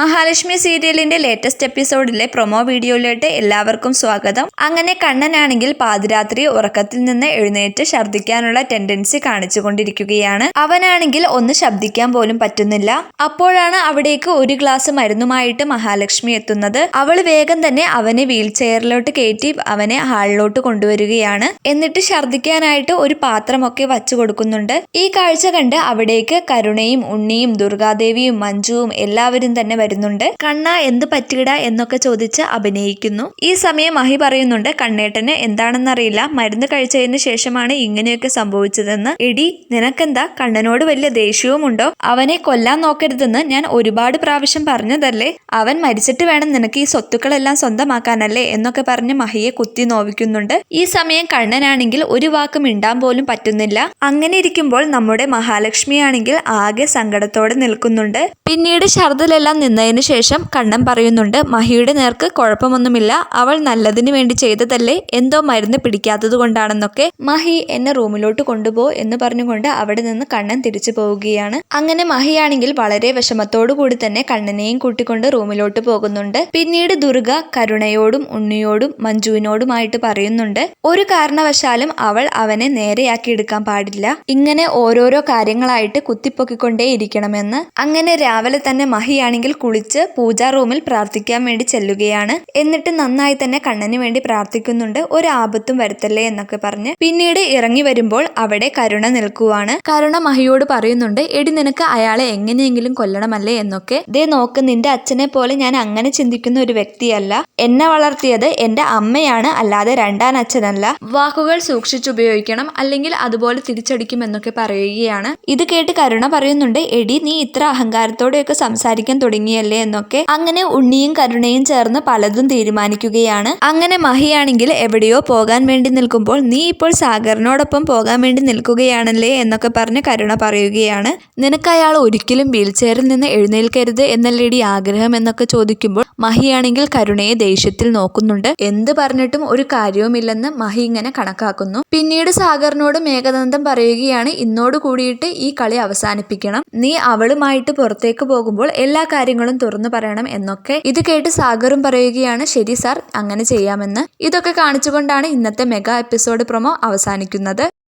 മഹാലക്ഷ്മി സീരിയലിന്റെ latest എപ്പിസോഡിലെ promo വീഡിയോയിലോട്ട് എല്ലാവർക്കും സ്വാഗതം. അങ്ങനെ കണ്ണനാണെങ്കിൽ പാതിരാത്രി ഉറക്കത്തിൽ നിന്ന് എഴുന്നേറ്റ് ഛർദ്ദിക്കാനുള്ള ടെൻഡൻസി കാണിച്ചുകൊണ്ടിരിക്കുകയാണ്. അവനാണെങ്കിൽ ഒന്ന് ശബ്ദിക്കാൻ പോലും പറ്റുന്നില്ല. അപ്പോഴാണ് അവിടേക്ക് ഒരു ഗ്ലാസ് മരുന്നുമായിട്ട് മഹാലക്ഷ്മി എത്തുന്നത്. അവൾ വേഗം തന്നെ അവനെ വീൽ ചെയറിലോട്ട് കയറ്റി അവനെ ഹാളിലോട്ട് കൊണ്ടുവരികയാണ്. എന്നിട്ട് ഛർദ്ദിക്കാനായിട്ട് ഒരു പാത്രമൊക്കെ വച്ചു കൊടുക്കുന്നുണ്ട്. ഈ കാഴ്ച കണ്ട് അവിടേക്ക് കരുണയും ഉണ്ണിയും ദുർഗാദേവിയും മഞ്ജുവും എല്ലാവരും തന്നെ വരുന്നുണ്ട്. കണ്ണ എന്ത് പറ്റിയിട? എന്നൊക്കെ ചോദിച്ച് അഭിനയിക്കുന്നു. ഈ സമയം മഹി പറയുന്നുണ്ട് കണ്ണേട്ടന് എന്താണെന്നറിയില്ല. മരുന്ന് കഴിച്ചതിന് ശേഷമാണ് ഇങ്ങനെയൊക്കെ സംഭവിച്ചതെന്ന്. എടി നിനക്കെന്താ? കണ്ണനോട് വലിയ ദേഷ്യവുമുണ്ടോ? അവനെ കൊല്ലാൻ നോക്കരുതെന്ന് ഞാൻ ഒരുപാട് പ്രാവശ്യം പറഞ്ഞതല്ലേ? അവൻ മരിച്ചിട്ട് വേണം നിനക്ക് ഈ സ്വത്തുക്കളെല്ലാം സ്വന്തമാക്കാനല്ലേ? എന്നൊക്കെ പറഞ്ഞ് മഹിയെ കുത്തി നോവിക്കുന്നുണ്ട്. ഈ സമയം കണ്ണനാണെങ്കിൽ ഒരു വാക്ക് മിണ്ടാൻ പോലും പറ്റുന്നില്ല. അങ്ങനെ ഇരിക്കുമ്പോൾ നമ്മുടെ മഹാലക്ഷ്മിയാണെങ്കിൽ ആകെ സങ്കടത്തോടെ നിൽക്കുന്നുണ്ട്. പിന്നീട് ഛർദിലെല്ലാം നിന്നതിന് ശേഷം കണ്ണൻ പറയുന്നുണ്ട് മഹിയുടെ നേർക്ക് കുഴപ്പമൊന്നുമില്ല. അവൾ നല്ലതിന് വേണ്ടി ചെയ്തതല്ലേ? എന്തോ മരുന്ന് പിടിക്കാത്തത് കൊണ്ടാണെന്നൊക്കെ മഹി എന്നെ റൂമിലോട്ട് കൊണ്ടുപോ എന്ന് പറഞ്ഞുകൊണ്ട് അവിടെ നിന്ന് കണ്ണൻ തിരിച്ചു പോവുകയാണ്. അങ്ങനെ മഹിയാണെങ്കിൽ വളരെ വിഷമത്തോടു കൂടി തന്നെ കണ്ണനെയും കൂട്ടിക്കൊണ്ട് റൂമിലോട്ട് പോകുന്നുണ്ട്. പിന്നീട് ദുർഗ കരുണയോടും ഉണ്ണിയോടും മഞ്ജുവിനോടുമായിട്ട് പറയുന്നുണ്ട് ഒരു കാരണവശാലും അവൾ അവനെ നേരെയാക്കി എടുക്കാൻ പാടില്ല. ഇങ്ങനെ ഓരോരോ കാര്യങ്ങളായിട്ട് കുത്തിപ്പൊക്കിക്കൊണ്ടേ ഇരിക്കണമെന്ന് അങ്ങനെ രാവിലെ തന്നെ മഹിയാണെങ്കിൽ കുളിച്ച് പൂജാ റൂമിൽ പ്രാർത്ഥിക്കാൻ വേണ്ടി ചെല്ലുകയാണ്. എന്നിട്ട് നന്നായി തന്നെ കണ്ണന് വേണ്ടി പ്രാർത്ഥിക്കുന്നുണ്ട്. ഒരു ആപത്തും വരുത്തല്ലേ എന്നൊക്കെ പറഞ്ഞ് പിന്നീട് ഇറങ്ങി വരുമ്പോൾ അവിടെ കരുണ നിൽക്കുവാണ്. കരുണ മഹിയോട് പറയുന്നുണ്ട് എടി നിനക്ക് അയാളെ എങ്ങനെയെങ്കിലും കൊല്ലണമല്ലേ എന്നൊക്കെ. ദേ നോക്ക് നിന്റെ അച്ഛനെ പോലെ ഞാൻ അങ്ങനെ ചിന്തിക്കുന്ന ഒരു വ്യക്തിയല്ല. എന്നെ വളർത്തിയത് എന്റെ അമ്മയാണ് അല്ലാതെ രണ്ടാം അച്ഛനല്ല. വാക്കുകൾ സൂക്ഷിച്ചുപയോഗിക്കണം അല്ലെങ്കിൽ അതുപോലെ തിരിച്ചടിക്കും എന്നൊക്കെ പറയുകയാണ്. ഇത് കേട്ട് കരുണ പറയുന്നുണ്ട് എടി നീ ഇത്ര അഹങ്കാരത്തോടെയൊക്കെ സംസാരിക്കാൻ തുടങ്ങിയല്ലേ എന്നൊക്കെ അങ്ങനെ ഉണ്ണിയും കരുണയും ചേർന്ന് പലതും തീരുമാനിക്കുകയാണ്. അങ്ങനെ മഹിയാണെങ്കിൽ എവിടെയോ പോകാൻ വേണ്ടി നിൽക്കുമ്പോൾ നീ ഇപ്പോൾ സാഗറിനോടൊപ്പം പോകാൻ വേണ്ടി നിൽക്കുകയാണല്ലേ എന്നൊക്കെ പറഞ്ഞ് കരുണ പറയുകയാണ്. നിനക്ക് അയാൾ ഒരിക്കലും വീൽ ചെയറിൽ നിന്ന് എഴുന്നേൽക്കരുത് എന്നല്ലേടി ആഗ്രഹം എന്നൊക്കെ ചോദിക്കുമ്പോൾ മഹിയാണെങ്കിൽ കരുണയെ ദേഷ്യത്തിൽ നോക്കുന്നുണ്ട്. എന്ത് പറഞ്ഞിട്ടും ഒരു കാര്യവുമില്ലെന്ന് മഹി ഇങ്ങനെ കണക്കാക്കുന്നു. പിന്നീട് സാഗറിനോട് മേഘനന്ദൻ പറയുകയാണ് ഇന്നോട് കൂടിയിട്ട് ഈ കളി അവസാനിപ്പിക്കണം. നീ അവളുമായിട്ട് പുറത്തേക്ക് പോകുമ്പോൾ എല്ലാ കാര്യങ്ങളും തുറന്നു പറയണം എന്നൊക്കെ ഇത് കേട്ട് സാഗറും പറയുകയാണ് ശരി സാർ അങ്ങനെ ചെയ്യാമെന്ന്. ഇതൊക്കെ കാണിച്ചുകൊണ്ടാണ് ഇന്നത്തെ മെഗാ എപ്പിസോഡ് പ്രൊമോ അവസാനിക്കുന്നത്.